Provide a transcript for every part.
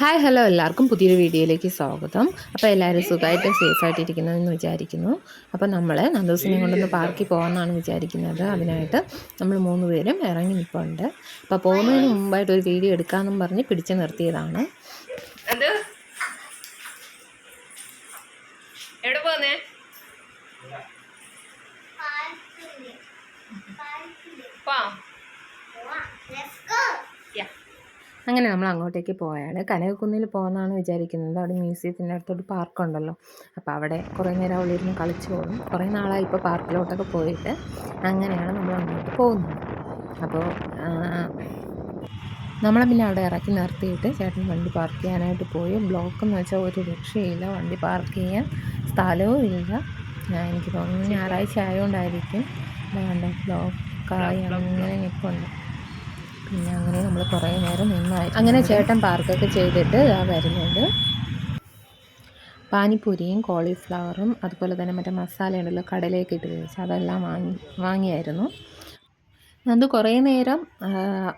Hi hello എല്ലാവർക്കും പുതിയൊരു വീഡിയോയിലേക്ക് സ്വാഗതം. അപ്പോൾ എല്ലാവരും സുഖമായിട്ട് സേഫായിട്ട് ഇരിക്കുന്നതെന്ന് വിചാരിക്കുന്നു. അപ്പോൾ നമ്മൾ നന്ദോസിനെ കൊണ്ടൊന്ന് പാർക്കിൽ പോകാമെന്നാണ് വിചാരിക്കുന്നത്. അതിനായിട്ട് നമ്മൾ മൂന്ന് പേരും ഇറങ്ങി നിൽപ്പുണ്ട് അപ്പോൾ പോകുന്നതിന് മുമ്പായിട്ട് ഒരു വീഡിയോ എടുക്കാമെന്നും പറഞ്ഞ് പിടിച്ചു നിർത്തിയതാണ്. Let's എവിടെ പോന്നേ? പോ. യാ അങ്ങനെ നമ്മൾ അങ്ങോട്ടേക്ക് പോയാണ്. കനകക്കുന്നിൽ പോകുന്നതാണ് വിചാരിക്കുന്നത്. അവിടെ മ്യൂസിയത്തിന്റെ അടുത്തൊരു പാർക്കുണ്ടല്ലോ. അപ്പോൾ അവിടെ കുറേ നേരം അവിടെ ഇരുന്ന് കളിച്ചു പോകും കുറേ നാളായി ഇപ്പോൾ പാർക്കിലോട്ടൊക്കെ പോയിട്ട് അങ്ങനെയാണ് നമ്മൾ അങ്ങോട്ട് പോകുന്നത്. അപ്പോൾ നമ്മളെ പിന്നെ അവിടെ ഇറക്കി നിർത്തിയിട്ട് ചേട്ടൻ വണ്ടി പാർക്ക് ചെയ്യാനായിട്ട് പോയി. ബ്ലോക്ക് എന്ന് വെച്ചാൽ ഒരു രക്ഷയില്ല. വണ്ടി പാർക്ക് ചെയ്യാൻ സ്ഥലവും ഇല്ല. ഞാൻ എനിക്ക് തോന്നുന്നു ഞായറാഴ്ച ആയതുകൊണ്ടായിരിക്കും. വേണ്ട ബ്ലോക്കായി അങ്ങനെ നിൽപ്പുണ്ട്. പിന്നെ അങ്ങനെ നമ്മൾ കുറേ നേരം നിന്നായി അങ്ങനെ ചേട്ടൻ പാർക്കൊക്കെ ചെയ്തിട്ട് ആ വരുന്നുണ്ട്. പാനിപ്പൂരിയും കോളിഫ്ലവറും അതുപോലെ തന്നെ മറ്റേ മസാല കടലയൊക്കെ ഇട്ട് വെച്ച് അതെല്ലാം വാങ്ങി വാങ്ങിയായിരുന്നു. നന്ദു കുറേ നേരം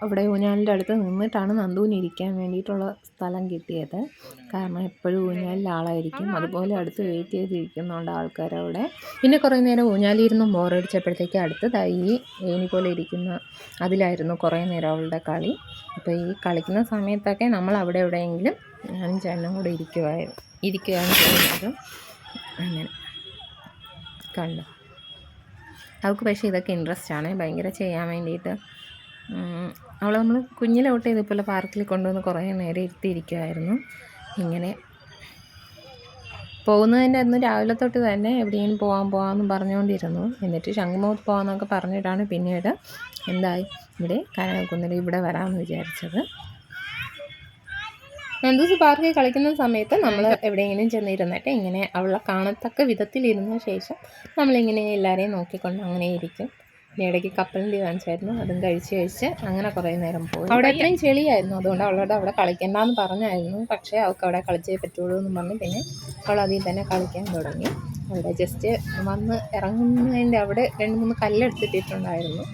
അവിടെ ഊഞ്ഞാലിന്റെ അടുത്ത് നിന്നിട്ടാണ് നന്ദുവിന് ഇരിക്കാൻ വേണ്ടിയിട്ടുള്ള സ്ഥലം കിട്ടിയത്. കാരണം എപ്പോഴും ഊഞ്ഞാലിൽ ആളായിരിക്കും. അതുപോലെ അടുത്ത് വെയിറ്റ് ചെയ്തിരിക്കുന്നുണ്ട് ആൾക്കാരവിടെ പിന്നെ കുറേ നേരം ഊഞ്ഞാലിരുന്ന് ബോറടിച്ചപ്പോഴത്തേക്ക് അടുത്ത് ദാ ഈ ഏണി പോലെ ഇരിക്കുന്ന അതിലായിരുന്നു കുറേ നേരം അവളുടെ കളി. അപ്പോൾ ഈ കളിക്കുന്ന സമയത്തൊക്കെ നമ്മൾ അവിടെ എവിടെയെങ്കിലും ഞാനും ചേട്ടനും കൂടെ ഇരിക്കുവായിരുന്നു ഇരിക്കുകയാണ് ചെയ്യുന്നത്. അങ്ങനെ. കണ്ടു? അവൾക്ക് പക്ഷേ ഇതൊക്കെ ഇൻട്രസ്റ്റ് ആണ്. ഭയങ്കര ചെയ്യാൻ വേണ്ടിയിട്ട്. അവൾ നമ്മൾ കുഞ്ഞിലോട്ട് ഇതുപോലെ പാർക്കിൽ കൊണ്ടുവന്ന് കുറേ നേരം ഇരുത്തിയിരിക്കുമായിരുന്നു ഇങ്ങനെ പോകുന്നതിന്റെ അന്ന് രാവിലെ തൊട്ട് തന്നെ എവിടെയെങ്കിലും പോകാൻ പോകാമെന്ന് പറഞ്ഞുകൊണ്ടിരുന്നു. എന്നിട്ട് ശംഖുമുഖത്ത് പോകാമെന്നൊക്കെ പറഞ്ഞിട്ടാണ് പിന്നീട് എന്തായി? ഇവിടെ കനകക്കുന്നിൽ ഇവിടെ വരാമെന്ന് വിചാരിച്ചത്. നന്ദൂസ് പാർക്കിൽ കളിക്കുന്ന സമയത്ത് നമ്മൾ എവിടെയെങ്കിലും ചെന്നിരുന്നിട്ട് ഇങ്ങനെ അവളെ കാണത്തക്ക വിധത്തിലിരുന്ന ശേഷം നമ്മളിങ്ങനെ എല്ലാവരെയും നോക്കിക്കൊണ്ട് അങ്ങനെ ഇരിക്കും. പിന്നെ ഇടയ്ക്ക് കപ്പലിന്റെ കാണിച്ചായിരുന്നു അതും കഴിച്ച് കഴിച്ച് അങ്ങനെ കുറേ നേരം പോയി. അവിടെ അത്രയും ചെളിയായിരുന്നു അതുകൊണ്ട് അവളോട് അവിടെ കളിക്കണ്ടെന്ന് പറഞ്ഞായിരുന്നു. പക്ഷേ അവൾക്ക് അവിടെ കളിച്ചേ പറ്റുള്ളൂ എന്ന് പറഞ്ഞ് പിന്നെ അവൾ അതിൽ തന്നെ കളിക്കാൻ തുടങ്ങി. അവിടെ ജസ്റ്റ് വന്ന് ഇറങ്ങുന്നതിന്റെ അവിടെ രണ്ട് മൂന്ന് കല്ലെടുത്തിട്ടിട്ടുണ്ടായിരുന്നു.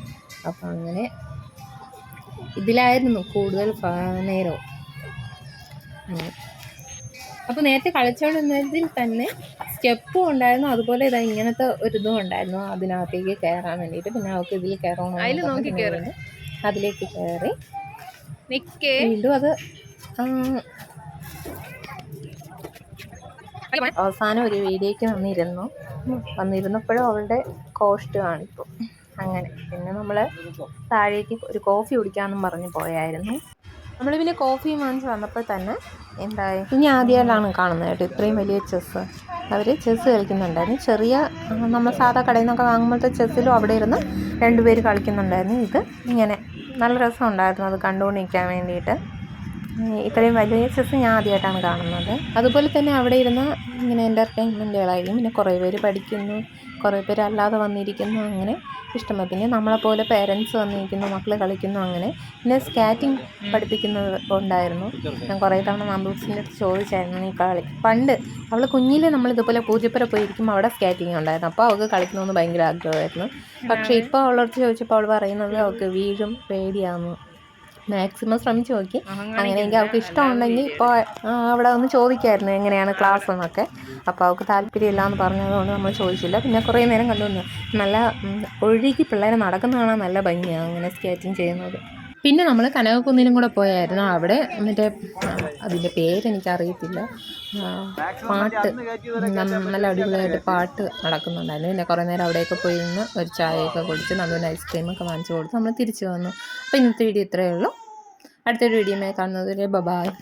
അപ്പോൾ അങ്ങനെ ഇതിലായിരുന്നു കൂടുതൽ നേരവും. അങ്ങനെ അപ്പോൾ നേരത്തെ കളിച്ചോണ്ടിരുന്നതിൽ തന്നെ സ്റ്റെപ്പും ഉണ്ടായിരുന്നു. അതുപോലെ ഇതാ ഇങ്ങനത്തെ ഒരു ഇതും ഉണ്ടായിരുന്നു. അതിനകത്തേക്ക് കയറാൻ വേണ്ടിയിട്ട്. പിന്നെ അവൾക്ക് ഇതിൽ കയറണം നോക്കി. അതിലേക്ക് കയറി. വീണ്ടും അത് അവസാനം ഒരു വീഡിയോയ്ക്ക് വന്നിരുന്നു. വന്നിരുന്നപ്പോഴും അവളുടെ കോസ്റ്റ് കാണിക്കും അങ്ങനെ. പിന്നെ നമ്മൾ താഴേക്ക് ഒരു കോഫി കുടിക്കാമെന്നും പറഞ്ഞ് പോയായിരുന്നു. നമ്മൾ പിന്നെ കോഫി വാങ്ങിച്ച് വന്നപ്പോൾ തന്നെ എന്തായി? ഇനി ആദ്യമായിട്ടാണ് കാണുന്നത് കേട്ടോ. ഇത്രയും വലിയ ചെസ്സ് അവർ ചെസ്സ് കളിക്കുന്നുണ്ടായിരുന്നു. ചെറിയ നമ്മൾ സാധാ കടയിൽ നിന്നൊക്കെ വാങ്ങുമ്പോഴത്തെ ചെസ്സിലും അവിടെ ഇരുന്ന് രണ്ടുപേർ കളിക്കുന്നുണ്ടായിരുന്നു. ഇത് ഇങ്ങനെ നല്ല രസമുണ്ടായിരുന്നു അത് കണ്ടുകൊണ്ടിരിക്കാൻ വേണ്ടിയിട്ട്. ഇത്രയും വലിയ ചെസ്സ് ഞാൻ ആദ്യമായിട്ടാണ് കാണുന്നത്. അതുപോലെ തന്നെ അവിടെ ഇരുന്ന് ഇങ്ങനെ എന്റർടൈൻമെന്റുകളായിരിക്കും പിന്നെ കുറേ പേര് പഠിക്കുന്നു കുറേ പേര് അല്ലാതെ വന്നിരിക്കുന്നു അങ്ങനെ ഇഷ്ടമാണ് പിന്നെ നമ്മളെപ്പോലെ പേരൻസ് വന്നിരിക്കുന്നു മക്കൾ കളിക്കുന്നു അങ്ങനെ. പിന്നെ സ്കാറ്റിംഗ് പഠിപ്പിക്കുന്നത് ഉണ്ടായിരുന്നു. ഞാൻ കുറേ തവണ നമ്പൂസിന്റെ അടുത്ത് ചോദിച്ചായിരുന്നു നീ കളി പണ്ട് അവൾ കുഞ്ഞിൽ നമ്മൾ ഇതുപോലെ പൂജപ്പുര പോയിരിക്കുമ്പോൾ അവിടെ സ്കാറ്റിംഗ് ഉണ്ടായിരുന്നു. അപ്പോൾ അവൾക്ക് കളിക്കണമെന്ന് ഭയങ്കര ആഗ്രഹമായിരുന്നു. പക്ഷേ ഇപ്പോൾ അവളടുത്ത് ചോദിച്ചപ്പോൾ അവൾ പറയുന്നത് അവൾക്ക് വീഴും പേടിയാകുന്നു മാക്സിമം ശ്രമിച്ചു നോക്കി. അങ്ങനെയെങ്കിൽ അവൾക്ക് ഇഷ്ടമുണ്ടെങ്കിൽ ഇപ്പോൾ അവിടെ ഒന്ന് ചോദിക്കായിരുന്നു എങ്ങനെയാണ് ക്ലാസ് എന്നൊക്കെ. അപ്പോൾ അവൾക്ക് താല്പര്യമില്ല എന്ന് പറഞ്ഞതുകൊണ്ട് നമ്മൾ ചോദിച്ചില്ല. പിന്നെ കുറേ നേരം കണ്ടുവന്നു നല്ല ഒഴുകി പിള്ളേരെ നടക്കുന്ന കാണാൻ നല്ല ഭംഗിയാണ്. അങ്ങനെ സ്കേറ്റിംഗ് ചെയ്യുന്നത്. പിന്നെ നമ്മൾ കനകക്കുന്നിലും കൂടെ പോയായിരുന്നു. അവിടെ മറ്റേ അതിന്റെ പേരെനിക്കറിയത്തില്ല പാട്ട് നല്ല അടിപൊളിയായിട്ട് പാട്ട് നടക്കുന്നുണ്ടായിരുന്നു. പിന്നെ കുറേ നേരം അവിടെയൊക്കെ പോയി നിന്ന് ഒരു ചായയൊക്കെ കുടിച്ച് നല്ലൊരു ഐസ്ക്രീമൊക്കെ വാങ്ങിച്ചു കൊടുത്ത് നമ്മൾ തിരിച്ചു വന്നു. അപ്പോൾ ഇന്നത്തെ വീഡിയോ ഇത്രയേ ഉള്ളൂ. അടുത്തൊരു വീഡിയോ കാണുന്നത് വരെ ബബായ്